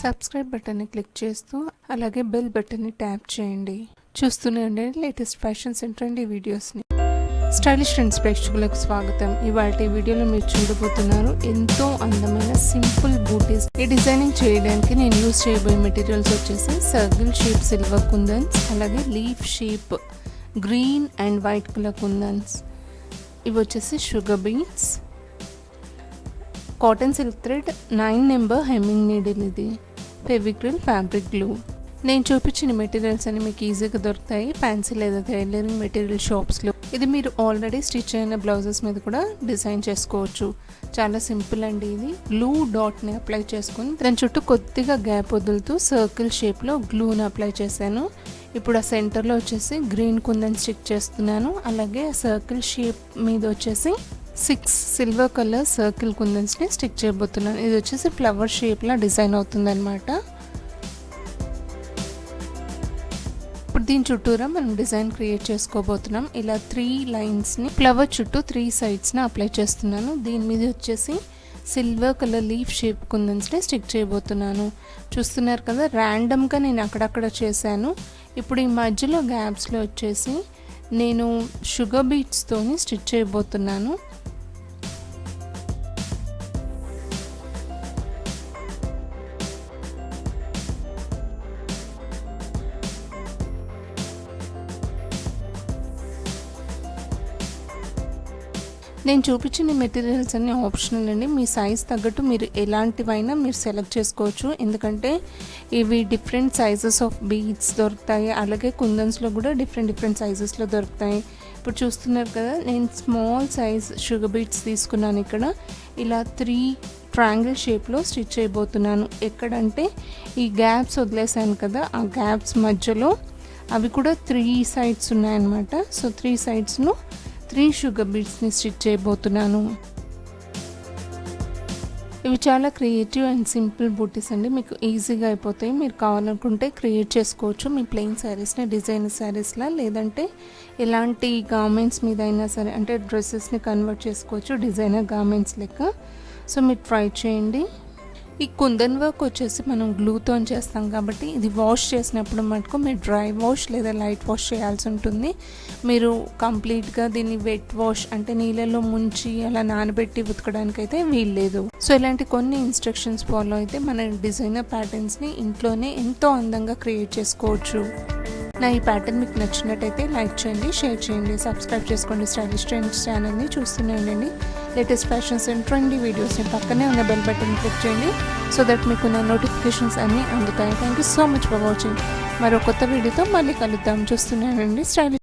Subscribe బటన్ని click చేస్తూ అలాగే బెల్ బటన్ని ట్యాప్ చేయండి. చూస్తూనే ఉండండి లేటెస్ట్ ఫ్యాషన్స్ అండ్ ట్రెండీ వీడియోస్ని. స్టైలిష్ ట్రెండ్స్ ప్రేక్షకులకు స్వాగతం. ఇవాళ వీడియోలో మీరు చూడబోతున్నారు ఎంతో అందమైన సింపుల్ బూటీస్. ఈ డిజైనింగ్ చేయడానికి నేను యూస్ చేయబోయే మెటీరియల్స్ వచ్చేసి సర్కిల్ షేప్ సిల్వర్ కుందన్స్ అలాగే leaf shape green and white colour kundans. ఇవి వచ్చేసి sugar beans cotton silk thread nine number hemming needle ఇది. Fevicryl fabric glue. నేను చూపించిన మెటీరియల్స్ అన్ని మీకు ఈజీగా దొరుకుతాయి. ఫ్యాన్సీ లేదా టైలరింగ్ మెటీరియల్ షాప్స్లో ఇది మీరు ఆల్రెడీ స్టిచ్ అయిన బ్లౌజెస్ మీద కూడా డిజైన్ చేసుకోవచ్చు. చాలా సింపుల్ అండి ఇది. గ్లూ డాట్ని అప్లై చేసుకుని దాని చుట్టూ కొద్దిగా గ్యాప్ వదులుతూ సర్కిల్ షేప్లో గ్లూని అప్లై చేశాను. ఇప్పుడు ఆ సెంటర్లో వచ్చేసి గ్రీన్ కుందని స్టిక్ చేస్తున్నాను. అలాగే సర్కిల్ షేప్ మీద వచ్చేసి సిక్స్ సిల్వర్ కలర్ సర్కిల్ కుందన్స్ని స్టిక్ చేయబోతున్నాను. ఇది వచ్చేసి ఫ్లవర్ షేప్లా డిజైన్ అవుతుందన్నమాట. ఇప్పుడు దీని చుట్టూరా మనం డిజైన్ క్రియేట్ చేసుకోబోతున్నాం. ఇలా త్రీ లైన్స్ని ఫ్లవర్ చుట్టూ త్రీ సైడ్స్ని అప్లై చేస్తున్నాను. దీని మీద వచ్చేసి సిల్వర్ కలర్ లీఫ్ షేప్ కుందన్స్ని స్టిక్ చేయబోతున్నాను. చూస్తున్నారు కదా ర్యాండమ్గా నేను అక్కడక్కడ చేశాను. ఇప్పుడు ఈ మధ్యలో గ్యాప్స్లో వచ్చేసి నేను షుగర్ బీట్స్తోని స్టిచ్ చేయబోతున్నాను. నేను చూపించిన మెటీరియల్స్ అన్ని ఆప్షనల్ అండి. మీ సైజ్ తగ్గట్టు మీరు ఎలాంటివైనా మీరు సెలెక్ట్ చేసుకోవచ్చు. ఎందుకంటే ఇవి డిఫరెంట్ సైజెస్ ఆఫ్ బీడ్స్ దొరుకుతాయి. అలాగే కుందన్స్లో కూడా డిఫరెంట్ డిఫరెంట్ సైజెస్లో దొరుకుతాయి. ఇప్పుడు చూస్తున్నారు కదా నేను స్మాల్ సైజ్ షుగర్ బీడ్స్ తీసుకున్నాను ఇక్కడ. ఇలా త్రీ ట్రయాంగిల్ షేప్లో స్టిచ్ చేయబోతున్నాను. ఎక్కడంటే ఈ గ్యాప్స్ వదిలేసాను కదా ఆ గ్యాప్స్ మధ్యలో అవి కూడా త్రీ సైడ్స్ ఉన్నాయన్నమాట. సో త్రీ సైడ్స్ను త్రీ షుగర్ బీట్స్ని స్టిచ్ చేయబోతున్నాను. ఇవి చాలా క్రియేటివ్ అండ్ సింపుల్ బూటీస్ అండి. మీకు ఈజీగా అయిపోతాయి. మీరు కావాలనుకుంటే క్రియేట్ చేసుకోవచ్చు. మీ ప్లెయిన్ శారీస్ని డిజైనర్ శారీస్లా లేదంటే ఎలాంటి గార్మెంట్స్ మీద అయినా సరే అంటే డ్రెస్సెస్ని కన్వర్ట్ చేసుకోవచ్చు డిజైనర్ గార్మెంట్స్ లెక్క. సో మీరు ట్రై చేయండి. ఈ కుందన్ వర్క్ వచ్చేసి మనం గ్లూతో చేస్తాం కాబట్టి ఇది వాష్ చేసినప్పుడు మటుకు మీరు డ్రై వాష్ లేదా లైట్ వాష్ చేయాల్సి ఉంటుంది. మీరు కంప్లీట్గా దీన్ని వెట్ వాష్ అంటే నీళ్ళలో ముంచి అలా నానబెట్టి ఉతకడానికి అయితే వీల్లేదు. సో ఇలాంటి కొన్ని ఇన్స్ట్రక్షన్స్ ఫాలో అయితే మన డిజైనర్ ప్యాటర్న్స్ని ఇంట్లోనే ఎంతో అందంగా క్రియేట్ చేసుకోవచ్చు. నా ఈ ప్యాటర్న్ మీకు నచ్చినట్టయితే లైక్ చేయండి షేర్ చేయండి సబ్స్క్రైబ్ చేసుకోండి. స్టైలిష్ ట్రెండ్స్ ఛానల్ని చూస్తూనే ఉండండి. లేటెస్ట్ ఫ్యాషన్స్ అండ్ ట్రెండీ వీడియోస్ని పక్కనే ఉన్న బెల్ బటన్ క్లిక్ చేయండి. సో దట్ మీకు నా నోటిఫికేషన్స్ అన్నీ అందుతాయి. Thank you so much for watching మరో కొత్త వీడియోతో మళ్ళీ కలుద్దాం. చూస్తున్నానండి స్టైలిష్